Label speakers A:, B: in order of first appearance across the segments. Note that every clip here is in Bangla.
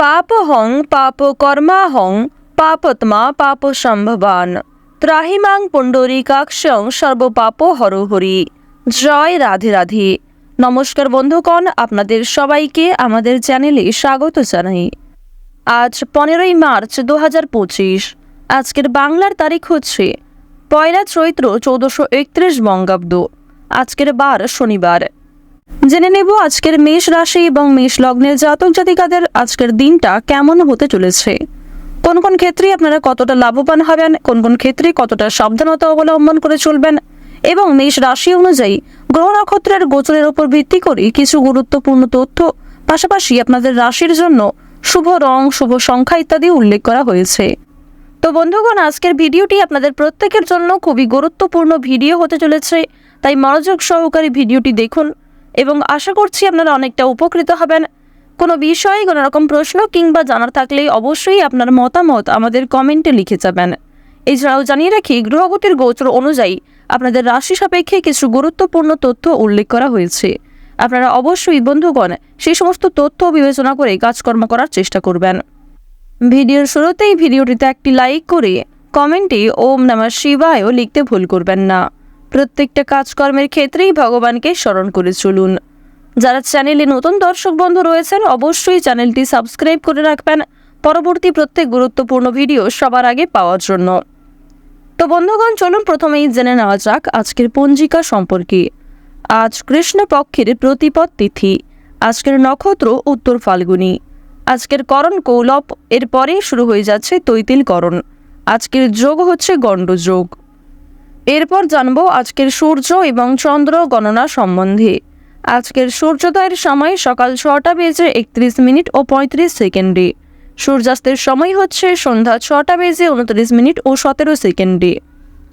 A: পাপহং পাপ কর্মাহং পাপত্মা পাপ সম্ভবান। ত্রাহিমাং পুণ্ডরী পুণ্ডরীকাক্ষং সর্বপাপ হরহরি। জয় রাধে রাধে। নমস্কার বন্ধুগণ, আপনাদের সবাইকে আমাদের চ্যানেলে স্বাগত জানাই। আজ পনেরোই মার্চ দু হাজার পঁচিশ। আজকের বাংলার তারিখ হচ্ছে পয়লা চৈত্র চৌদ্দশো একত্রিশ বঙ্গাব্দ। আজকের বার শনিবার। জেনে নেব আজকের মেষ রাশি এবং মেষ লগ্নের জাতক জাতিকাদের আজকের দিনটা কেমন হতে চলেছে। কোন কোন ক্ষেত্রে আপনারা কতটা লাভবান হবেন, কোন কোন ক্ষেত্রে কতটা সাবধানতা অবলম্বন করে চলবেন এবং মেষ রাশি অনুযায়ী গ্রহ নক্ষত্রের গোচরের উপর ভিত্তি করে কিছু গুরুত্বপূর্ণ তথ্য, পাশাপাশি আপনাদের রাশির জন্য শুভ রং, শুভ সংখ্যা ইত্যাদি উল্লেখ করা হয়েছে। তো বন্ধুগণ, আজকের ভিডিওটি আপনাদের প্রত্যেকের জন্য খুবই গুরুত্বপূর্ণ ভিডিও হতে চলেছে, তাই মনোযোগ সহকারে ভিডিওটি দেখুন। এবং আশা করছি আপনারা অনেকটা উপকৃত হবেন। কোনো বিষয়ে, কোনো রকম প্রশ্ন কিংবা জানার থাকলে অবশ্যই আপনার মতামত আমাদের কমেন্টে লিখে যাবেন। এছাড়াও জানিয়ে রাখি গ্রহগতির গোচর অনুযায়ী আপনাদের রাশি সাপেক্ষে কিছু গুরুত্বপূর্ণ তথ্য উল্লেখ করা হয়েছে। আপনারা অবশ্যই বন্ধুগণ সেই সমস্ত তথ্য বিবেচনা করে কাজকর্ম করার চেষ্টা করবেন। ভিডিওর শুরুতেই ভিডিওটিতে একটি লাইক করে কমেন্টে ওম নমঃ শিবায়ও লিখতে ভুল করবেন না। প্রত্যেকটা কাজকর্মের ক্ষেত্রেই ভগবানকে স্মরণ করে চলুন। যারা চ্যানেলে নতুন দর্শক বন্ধু রয়েছেন, অবশ্যই চ্যানেলটি সাবস্ক্রাইব করে রাখবেন। পরবর্তী প্রত্যেক গুরুত্বপূর্ণ ভিডিও সবার আগে পাওয়ার জন্য। তো বন্ধুগণ, চলুন প্রথমেই জেনে নেওয়া যাক আজকের পঞ্জিকা সম্পর্কে। আজ কৃষ্ণপক্ষের প্রতিপদ তিথি, আজকের নক্ষত্র উত্তর ফাল্গুনী। আজকের করণ কৌলব এরপরে শুরু হয়ে যাচ্ছে তৈতিল করণ। আজকের যোগ হচ্ছে গণ্ডযোগ। এরপর জানব আজকের সূর্য এবং চন্দ্র গণনা সম্বন্ধে। আজকের সূর্যোদয়ের সময় সকাল ছটা বেজে একত্রিশ মিনিট ও পঁয়ত্রিশ সেকেন্ডে। সূর্যাস্তের সময় হচ্ছে সন্ধ্যা ছটা বেজে উনত্রিশ মিনিট ও সতেরো সেকেন্ডে।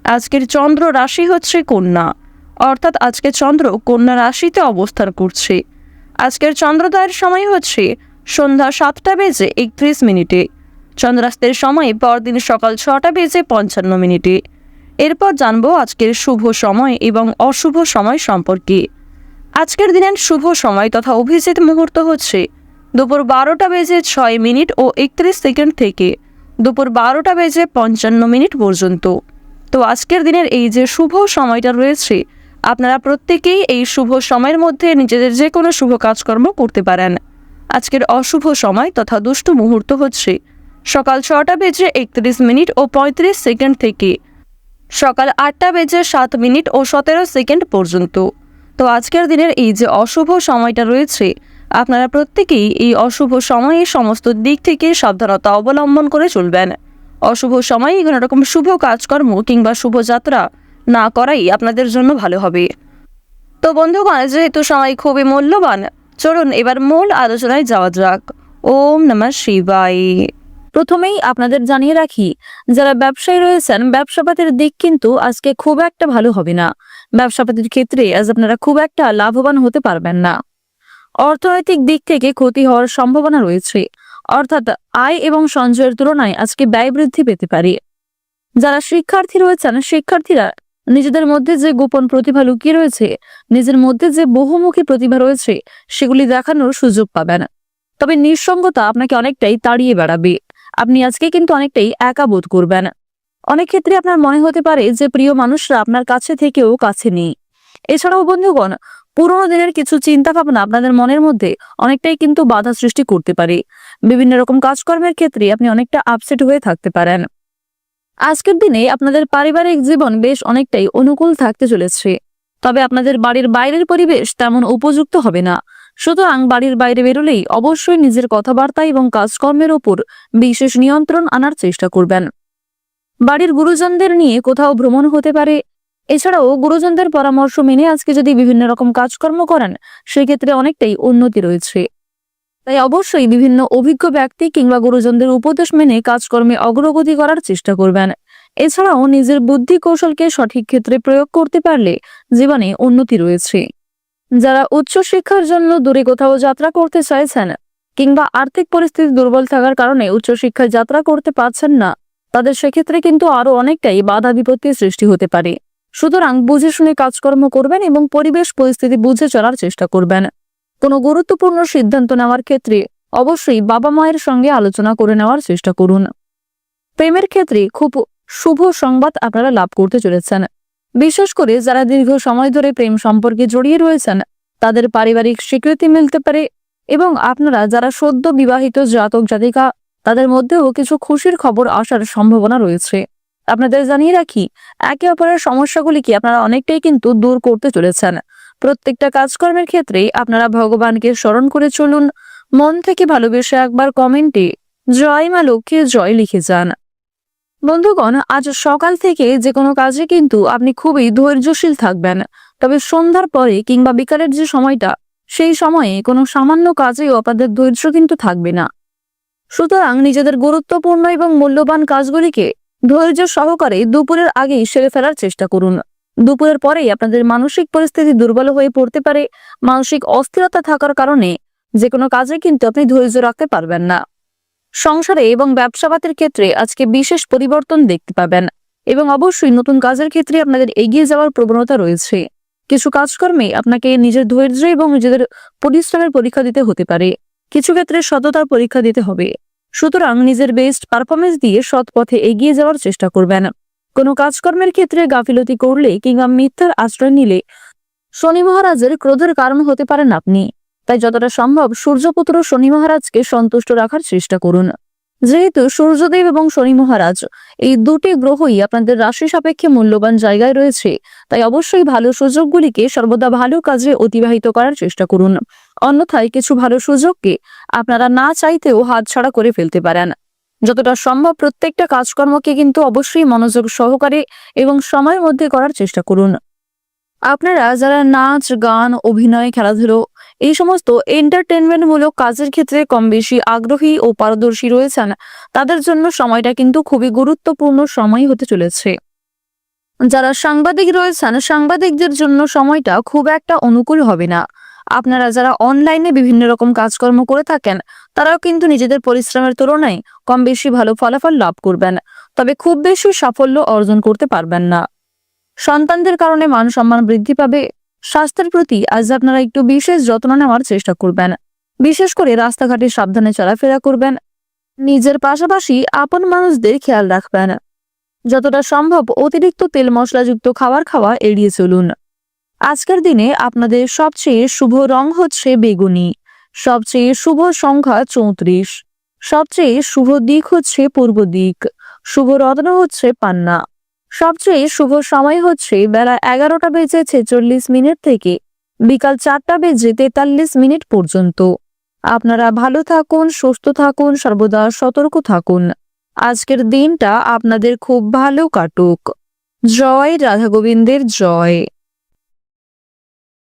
A: আজকের চন্দ্র রাশি হচ্ছে কন্যা। অর্থাৎ আজকে চন্দ্র কন্যা রাশিতে অবস্থান করছে। আজকের চন্দ্রোদয়ের সময় হচ্ছে সন্ধ্যা সাতটা বেজে একত্রিশ মিনিটে। চন্দ্রাস্তের সময় পরদিন সকাল ছটা বেজে পঞ্চান্ন মিনিটে। এরপর জানব আজকের শুভ সময় এবং অশুভ সময় সম্পর্কে। আজকের দিনের শুভ সময় তথা অভিজিৎ মুহূর্ত হচ্ছে দুপুর বারোটা বেজে ছয় মিনিট ও একত্রিশ সেকেন্ড থেকে দুপুর বারোটা বেজে পঞ্চান্ন মিনিট পর্যন্ত। তো আজকের দিনের এই যে শুভ সময়টা রয়েছে, আপনারা প্রত্যেকেই এই শুভ সময়ের মধ্যে নিজেদের যে কোনো শুভ কাজকর্ম করতে পারেন। আজকের অশুভ সময় তথা দুষ্ট মুহূর্ত হচ্ছে সকাল ছটা বেজে একত্রিশ মিনিট ও পঁয়ত্রিশ সেকেন্ড থেকে সকাল আটটা বেজে সাত মিনিট ও সতেরো সেকেন্ড পর্যন্ত। তো আজকের দিনের এই যে অশুভ সময়টা রয়েছে, আপনারা প্রত্যেকেই এই অশুভ সময়ে সমস্ত দিক থেকে সাবধানতা অবলম্বন করে চলবেন। অশুভ সময়ে কোনো রকম শুভ কাজকর্ম কিংবা শুভযাত্রা না করাই আপনাদের জন্য ভালো হবে। তো বন্ধুগণ, যেহেতু সময় খুবই মূল্যবান, চলুন এবার মূল আলোচনায় যাওয়া যাক। ওম নমঃ শিবায়। প্রথমেই আপনাদের জানিয়ে রাখি, যারা ব্যবসায়ী রয়েছেন, ব্যবসাপাতির দিক কিন্তু আজকে খুব একটা ভালো হবে না। ব্যবসাপাতির ক্ষেত্রে আজ আপনারা খুব একটা লাভবান হতে পারবেন না। অর্থনৈতিক দিক থেকে ক্ষতি হওয়ার সম্ভাবনা রয়েছে। অর্থাৎ আয় এবং সঞ্চয়ের তুলনায় আজকে ব্যয় বৃদ্ধি পেতে পারে। যারা শিক্ষার্থী রয়েছেন, শিক্ষার্থীরা নিজেদের মধ্যে যে গোপন প্রতিভা লুকিয়ে রয়েছে, নিজের মধ্যে যে বহুমুখী প্রতিভা রয়েছে, সেগুলি দেখানোর সুযোগ পাবেন। তবে নিঃসঙ্গতা আপনাকে অনেকটাই তাড়িয়ে বেড়াবে। আপনি আজকে কিন্তু অনেকটাই একা বোধ করবেন। অনেক ক্ষেত্রে আপনার মনে হতে পারে যে, প্রিয় মানুষরা আপনার কাছে থেকেও কাছে নেই। এছাড়াও বন্ধুগণ, পুরোনো দিনের কিছু চিন্তা ভাবনা আপনাদের মনের মধ্যে অনেকটাই কিন্তু বাধা সৃষ্টি করতে পারে। বিভিন্ন রকম কাজকর্মের ক্ষেত্রে আপনি অনেকটা আপসেট হয়ে থাকতে পারেন। আজকের দিনে আপনাদের পারিবারিক জীবন বেশ অনেকটাই অনুকূল থাকতে চলেছে। তবে আপনাদের বাড়ির বাইরের পরিবেশ তেমন উপযুক্ত হবে না। সুতরাং বাড়ির বাইরে বেরোলেই অবশ্যই নিজের কথাবার্তা এবং কাজকর্মের ওপর বিশেষ নিয়ন্ত্রণ আনার চেষ্টা করবেন। বাড়ির গুরুজনদের নিয়ে কোথাও ভ্রমণ হতে পারে। এছাড়াও গুরুজনদের পরামর্শ মেনে আজকে যদি বিভিন্ন রকম কাজকর্ম করেন, সেক্ষেত্রে অনেকটাই উন্নতি রয়েছে। তাই অবশ্যই বিভিন্ন অভিজ্ঞ ব্যক্তি কিংবা গুরুজনদের উপদেশ মেনে কাজকর্মে অগ্রগতি করার চেষ্টা করবেন। এছাড়াও নিজের বুদ্ধি কৌশলকে সঠিক ক্ষেত্রে প্রয়োগ করতে পারলে জীবনে উন্নতি রয়েছে। যারা উচ্চশিক্ষার জন্য দূরে কোথাও যাত্রা করতে চাইছেন কিংবা আর্থিক পরিস্থিতি দুর্বল থাকার কারণে উচ্চশিক্ষায় যাত্রা করতে পারছেন না, তাদের সেক্ষেত্রে কিন্তু আরও অনেকটাই বাধা বিপত্তির সৃষ্টি হতে পারে। সুতরাং বুঝে শুনে কাজকর্ম করবেন এবং পরিবেশ পরিস্থিতি বুঝে চলার চেষ্টা করবেন। কোনো গুরুত্বপূর্ণ সিদ্ধান্ত নেওয়ার ক্ষেত্রে
B: অবশ্যই বাবা মায়ের সঙ্গে আলোচনা করে নেওয়ার চেষ্টা করুন। প্রেমের ক্ষেত্রে খুব শুভ সংবাদ আপনারা লাভ করতে চলেছেন। বিশেষ করে যারা দীর্ঘ সময় ধরে প্রেম সম্পর্কে জড়িয়ে রয়েছেন, তাদের পারিবারিক স্বীকৃতি মিলতে পারে এবং আপনারা যারা সদ্য বিবাহিত জাতক জাতিকা, তাদের মধ্যেও কিছু খুশির খবর আসার সম্ভাবনা রয়েছে। আপনাদের জানিয়ে রাখি, একে অপরের সমস্যাগুলিকে আপনারা অনেকটাই কিন্তু দূর করতে চলেছেন। প্রত্যেকটা কাজকর্মের ক্ষেত্রে আপনারা ভগবানকে স্মরণ করে চলুন, মন থেকে ভালোবেসে একবার কমেন্টে, জয় মা লক্ষ্মী, জয় লিখে যান। বন্ধুগণ, আজ সকাল থেকে যে কোনো কাজে কিন্তু আপনি খুবই ধৈর্যশীল থাকবেন। তবে সন্ধ্যার পরে কিংবা বিকালের যে সময়টা, সেই সময়ে কোনো সামান্য কাজেও আপনাদের ধৈর্য কিন্তু থাকবে না। সুতরাং নিজেদের গুরুত্বপূর্ণ এবং মূল্যবান কাজগুলিকে ধৈর্য সহকারে দুপুরের আগেই সেরে ফেলার চেষ্টা করুন। দুপুরের পরেই আপনাদের মানসিক পরিস্থিতি দুর্বল হয়ে পড়তে পারে। মানসিক অস্থিরতা থাকার কারণে যে কোনো কাজে কিন্তু আপনি ধৈর্য রাখতে পারবেন না। সংসারে এবং ব্যবসাপাতের ক্ষেত্রে আজকে বিশেষ পরিবর্তন দেখতে পাবেন এবং অবশ্যই নতুন কাজের ক্ষেত্রে আপনাদের এগিয়ে যাওয়ার প্রবণতা রয়েছে। কিছু কাজকর্মে আপনাকে নিজের ধৈর্য এবং নিজেদের পরিশ্রমের পরীক্ষা দিতে হতে পারে। কিছু ক্ষেত্রে সততার পরীক্ষা দিতে হবে। সুতরাং নিজের বেস্ট পারফরমেন্স দিয়ে সৎ পথে এগিয়ে যাওয়ার চেষ্টা করবেন। কোনো কাজকর্মের ক্ষেত্রে গাফিলতি করলে কিংবা মিথ্যার আশ্রয় নিলে শনি মহারাজের ক্রোধের কারণ হতে পারেন আপনি। তাই যতটা সম্ভব সূর্যপুত্র শনি মহারাজকে সন্তুষ্ট রাখার চেষ্টা করুন। যেহেতু সূর্যদেব এবং শনি মহারাজ এই দুটি গ্রহই আপনাদের রাশি সাপেক্ষে মূল্যবান জায়গায় রয়েছে, তাই অবশ্যই ভালো সুযোগগুলিকে সর্বদা ভালো কাজে অতিবাহিত করার চেষ্টা করুন। অন্যথায় কিছু ভালো সুযোগকে আপনারা না চাইতেও হাতছাড়া করে ফেলতে পারেন। যতটা সম্ভব প্রত্যেকটা কাজকর্মকে কিন্তু অবশ্যই মনোযোগ সহকারে এবং সময়ের মধ্যে করার চেষ্টা করুন। আপনারা যারা নাচ, গান, অভিনয়, খেলাধুলো এই সমস্ত এন্টারটেনমেন্টমূলক কাজের ক্ষেত্রে কম বেশি আগ্রহী ও পারদর্শী রয়েছেন। তাদের জন্য সময়টা কিন্তু খুবই গুরুত্বপূর্ণ সময় হতে চলেছে। যারা সাংবাদিক রয়েছেন, সাংবাদিকদের জন্য সময়টা খুব একটা অনুকূল হবে না। আপনারা যারা অনলাইনে বিভিন্ন রকম কাজকর্ম করে থাকেন, তারাও কিন্তু নিজেদের পরিশ্রমের তুলনায় কম বেশি ভালো ফলাফল লাভ করবেন। তবে খুব বেশি সাফল্য অর্জন করতে পারবেন না। সন্তানদের কারণে মান সম্মান বৃদ্ধি পাবে স্বাস্থ্যের প্রতি আজ আপনারা একটু বিশেষ যত্ন নেওয়ার চেষ্টা করবেন। বিশেষ করে রাস্তাঘাটে সাবধানে চলাফেরা করবেন। নিজের পাশাপাশি আপন মানুষদের খেয়াল রাখবেন। যতটা সম্ভব অতিরিক্ত তেল মশলাযুক্ত খাবার খাওয়া এড়িয়ে চলুন। আজকের দিনে আপনাদের সবচেয়ে শুভ রং হচ্ছে বেগুনি। সবচেয়ে শুভ সংখ্যা চৌত্রিশ। সবচেয়ে শুভ দিক হচ্ছে পূর্ব দিক। শুভ রত্ন হচ্ছে পান্না। সবচেয়ে শুভ সময় হচ্ছে বেলা এগারোটা বেজে ছেচল্লিশ মিনিট থেকে বিকাল চারটা বেজে তেতাল্লিশ মিনিট পর্যন্ত। আপনারা ভালো থাকুন, সুস্থ থাকুন, সর্বদা সতর্ক থাকুন। আজকের দিনটা আপনাদের খুব ভালো কাটুক। জয় রাধা গোবিন্দের জয়।